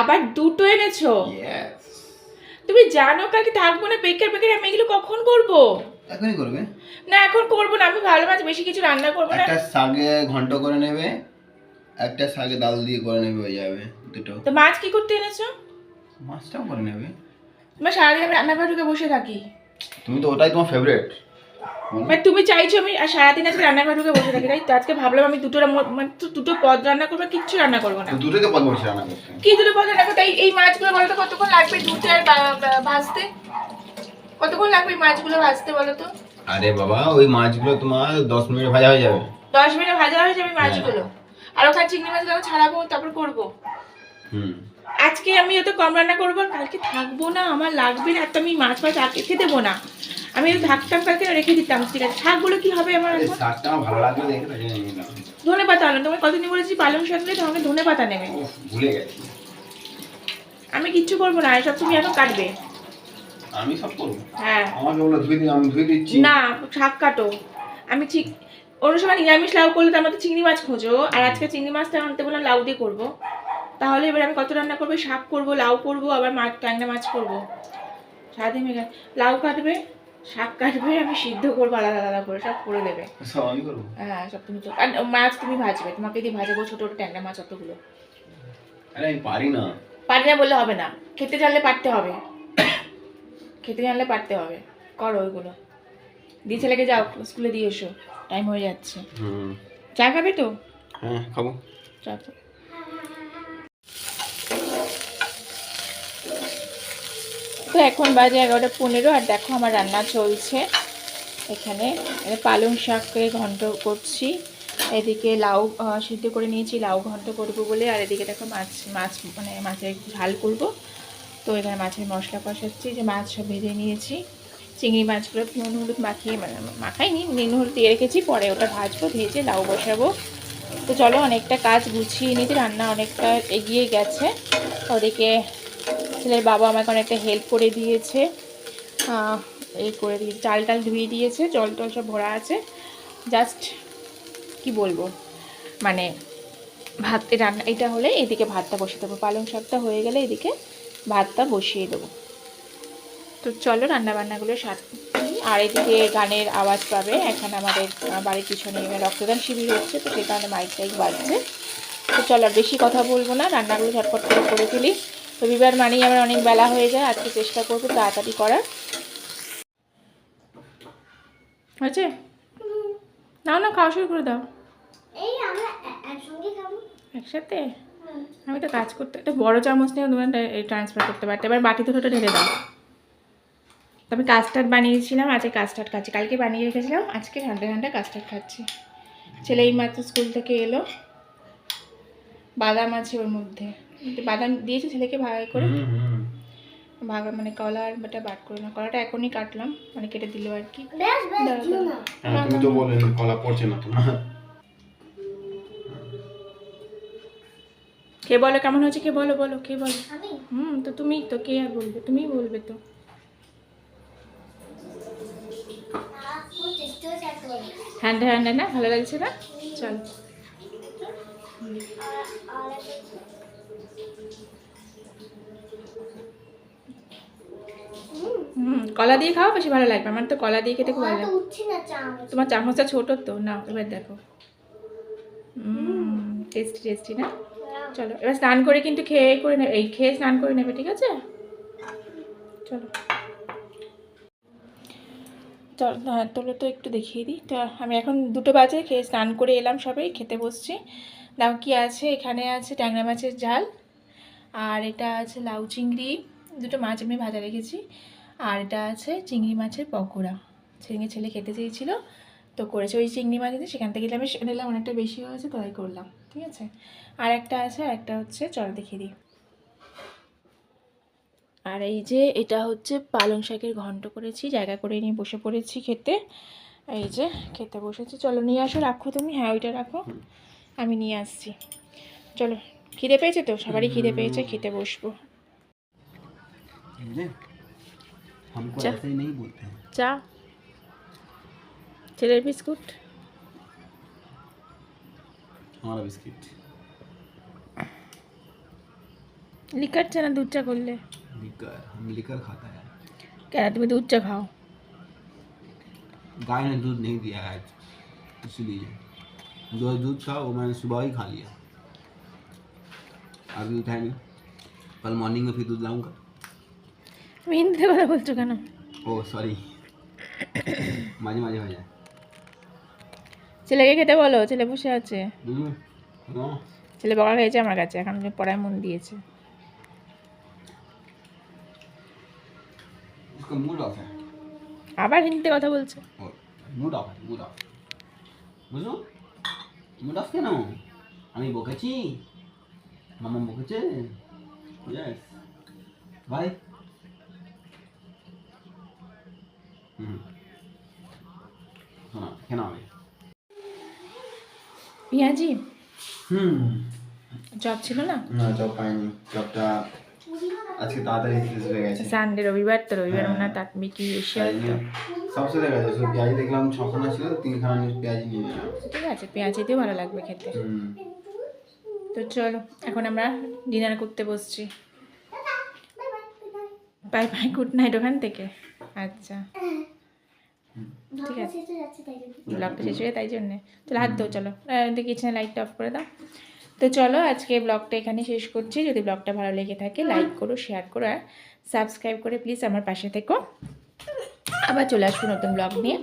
আবার দুটো এনেছো? তুমি জানো কালকে থাকব না বেকার বেকার আমি এগুলো কখন করব? এখনই করবে। না এখন করব না আমি ভালো মাছ বেশি কিছু রান্না করব না। একটা শাকে ঘন্ট করে নেবে একটা শাকে ডাল দিয়ে করে নেবে হয়ে যাবে দুটো। তো মাছ কি করতে এনেছো? মাছটাও করে নেবে। তোমার সারাদিন আমি রান্নাঘরে ঢুকে বসে থাকি। তুমি তো ওটাই তোমার ফেভারিট মানে তুমি চাইছো আমি আর সারাদিন আজকে রান্নাঘরে ঢুকে বসে থাকি তাই তো? আজকে ভাবলাম আমি দুটো মানে দুটো পদ রান্না করব কিচ্ছু রান্না করব না। দুটোকে পদ বসে রান্না করছে। কি দুটো পদ রান্না করতে এই- মাছগুলো বলো তো কতক্ষণ লাগবে ধুতে আর ভাজতে? কতক্ষণ লাগবে মাছগুলো ভাজতে বলো তো? আরে বাবা ওই মাছগুলো তোমার দশ মিনিট ভাজা হয়ে যাবে। দশ মিনিট ভাজা হয়ে যাবে মাছগুলো? আর ওখানে চিংড়ি মাছগুলো ছাড়াবো তারপর করব। হুম। আজকে আমি হয়তো কম রান্না করব কালকে থাকব না আমার লাগবে না তো আমি মাছ মাছ আর রেখে দেবো না। আমি একটু থাকতাম কালকে রেখে দিতাম ঠিক আছে। শাকগুলো কি হবে আমার ধনে পাতা আনো তোমার কতদিন বলেছি পালং শাক নিয়ে তোমাকে ধনে পাতা নেবে। ভুলে গেছি। আমি কিচ্ছু করব না এসব তুমি এখন কাটবে। আমি সব করব? হ্যাঁ। আমাকে বলো ধুয়ে দিই আমি ধুয়ে দিচ্ছি। না শাক কাটো। আমি ঠিক অন্য সময় নিরামিষ লাউ করলে তো আমার তো চিংড়ি মাছ খোঁজো। আর আজকে চিংড়ি মাছটা আনতে বললাম লাউ দিয়ে করব। তাহলে এবার আমি কত রান্না করব? শাক করব লাউ করব আবার মাছ ট্যাংরা মাছ করব। সারাদিন লাউ কাটবে শাক কাটবে আমি সিদ্ধ করব আলাদা আলাদা করে সব করে দেবে। হ্যাঁ সব তুমি তো আর মাছ তুমি ভাজবে তোমাকে দিয়ে ভাজাবো ছোটো ছোটো ট্যাংরা মাছ অতগুলো? আরে আমি পারি না। পারি না বললে হবে না। খেতে জানলে পারতে হবে। খেতে জানলে পারতে হবে। করো ওইগুলো। দিয়ে ছেলেকে যাও স্কুলে দিয়ে এসো। টাইম হয়ে যাচ্ছে। চা খাবে তো? হ্যাঁ খাব। চা তো। তো এখন বাজে এগারোটা পনেরো আর দেখো আমার রান্না চলছে। এখানে পালং শাককে ঘন্ট করছি। এদিকে লাউ সিদ্ধ করে নিয়েছি, লাউ ঘন্ট করব বলে। আর এদিকে দেখো মাছ মাছ মানে মাছের ঝাল করব। তো এখানে মাছের মশলা কষাচ্ছি, যে মাছ সব ভেজে নিয়েছি। চিংড়ি মাছগুলো নুন হলুদ মাখিয়ে মানে মাখাইনি, নুন হলুদ দিয়ে রেখেছি। পরে ওটা ভাজবো, ভেজে লাউ বসাবো। তো চলো অনেকটা কাজ গুছিয়ে নিতে, রান্না অনেকটা এগিয়ে গেছে। ওদিকে ছেলের বাবা আমাকে অনেকটা হেল্প করে দিয়েছে। এই করে দিয়ে, চাল টাল ধুয়ে দিয়েছে, জল টল সব ভরা আছে। জাস্ট কি বলব? মানে ভাত রান্না, এটা হলে এদিকে ভাতটা বসিয়ে দেবো। পালং শাকটা হয়ে গেলে এদিকে ভাতটা বসিয়ে দেবো। তো চলো রান্না বান্নাগুলো সাত আর এদিকে গানের আওয়াজ পাবে। এখানে আমাদের বাড়ির পিছনে রক্তদান শিবির হচ্ছে, তো সেই কারণে মাইক টাইক বাজছে। তো চলো বেশি কথা বলব না। রান্নাগুলো ঝটপট করে ফেলি রবিবার মানেই আমার অনেক বেলা হয়ে যায় আজকে চেষ্টা করব তাড়াতাড়ি করার। হয়েছে? নাও না খাওয়া শুরু করে দাও। একসাথে? আমি তো কাজ করতে একটা বড় চামচ নিয়ে তোমার ট্রান্সফার করতে পারতে এবার বাটি দুটোটা ঢেলে দাও। তো আমি কাস্টার্ড বানিয়েছিলাম আজকে কাস্টার্ড খাচ্ছি। কালকে বানিয়ে রেখেছিলাম আজকে ঠান্ডা ঠান্ডা কাস্টার্ড খাচ্ছি। ছেলে এই মাত্র স্কুল থেকে এলো বাদাম আছে ওর মধ্যে। বাদাম দিয়েছি ছেলেকে ভাগ করে। ভাগ মানে কলা আর বাটা বাট করে না। কলাটা এখনই কাটলাম মানে কেটে দিল আর কি। হ্যাঁ তুমি তো বলে কলা পড়ছে না তোমার। কে বলো কেমন হয়েছে? কে বলো বলো কে বলো? আমি? হুম তো তুমি তো কে আর বলবে? তুমিই বলবে তো। হ্যান্ডে হ্যান্ডে না? ভালো লাগছে না? চল। হুম কলা দিয়ে খাও বেশি ভালো লাগবে। আমার তো কলা দিয়ে খেতে খুব ভালো লাগে। তোমার চামচটা ছোট তো। না এবার দেখো। টেস্টি টেস্টি না? চলো এবার স্নান করে কিন্তু খেয়ে করে নেবে এই খেয়ে স্নান করে নেবে ঠিক আছে? চলো। চল হ্যাঁ তোলে তো একটু দেখিয়ে দিই। তো আমি এখন দুটো বাজে খেয়ে স্নান করে এলাম সবাই খেতে বসছি। দাও কি আছে, এখানে আছে ট্যাংরা মাছের ঝাল, আর এটা আছে লাউ চিংড়ি, দুটো মাছ আমি ভাজা রেখেছি, আর এটা আছে চিংড়ি মাছের পকোড়া। ছেলে ছেলে খেতে চেয়েছিলো, তো করেছে ওই চিংড়ি মাছ দিয়ে, সেখান থেকে আমি নিলাম অনেকটা বেশি হয়েছে তাই করলাম, ঠিক আছে? আর একটা আছে, আর একটা হচ্ছে চল দেখিয়ে দিই। আর এই যে এটা হচ্ছে পালং শাকের ঘন্ট করেছি, জায়গা করে নিয়ে বসে পড়েছি খেতে। এই যে খেতে বসেছি, চলো নিয়ে আসো, রাখো তুমি হ্যাঁ ওইটা রাখো। আমি নিয়ে আসছি চলো খিদে পেয়েছে তো সবারই খিদে পেয়েছে খেতে বসবো समझे? हमको चा- ऐसे ही नहीं बोलते हैं চা ছেলের বিস্কুট हमारा बिस्किट লিকার চা না দুধ চা করলে लिकर हम लिकर खाता है কেন তুমি দুধ চা খাও गाय ने दूध नहीं दिया है आज इसलिए जो दूध था वो मैंने सुबह ही खा लिया अभी उठाया नहीं कल मॉर्निंग में फिर दूध लाऊंगा তুমি হিন্দিতে কথা বলছো কেন ओ सॉरी माझे माझे हो जाए ছেলেকে খেতে বলো ছেলে বসে আছে हम्म, हाँ, ছেলে বকা খেয়েছে আমার কাছে এখন যে পড়ায় মন দিয়েছে उसका मूड ऑफ है আবার হিন্দিতে কথা বলছে মুড অফ মুড অফ বুঝলো মুড অফ কেন? আমি বকেছি? মামা বকেছে? ইয়েস ভাই হুম। শোনা কেন আমি পিঁয়াজি? হুম। জব ছিল না? না জব পাইনি। জবটা আজকে তাড়াতাড়ি শেষ হয়ে গেছে। সানডে রবিবার তো রবিবার হ্যাঁ। মনে হয় তাই জন্য সবসে দেখা যাচ্ছে পেঁয়াজ দেখলাম ছখানা ছিল তিনখানা নিয়ে পেঁয়াজ নিয়ে নিলাম। ঠিক আছে পেঁয়াজি ভালো লাগবে খেতে। তো চলো এখন আমরা ডিনার করতে বসছি। বাই বাই গুড নাইট ওখান থেকে। আচ্ছা। ঠিক আছে। ব্লগটা শেষ হয়ে তাই জন্যে। চলো হাত দাও চলো। কিচেনে লাইটটা অফ করে দাও। তো চলো আজকে ব্লগটা এখানে শেষ করছি। যদি ব্লগটা ভালো লেগে থাকে লাইক করো শেয়ার করো, আর সাবস্ক্রাইব করে প্লিজ আমার পাশে থেকো। আবার চলে আসব নতুন ব্লগ নিয়ে।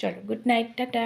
চলো গুড নাইট টাটা।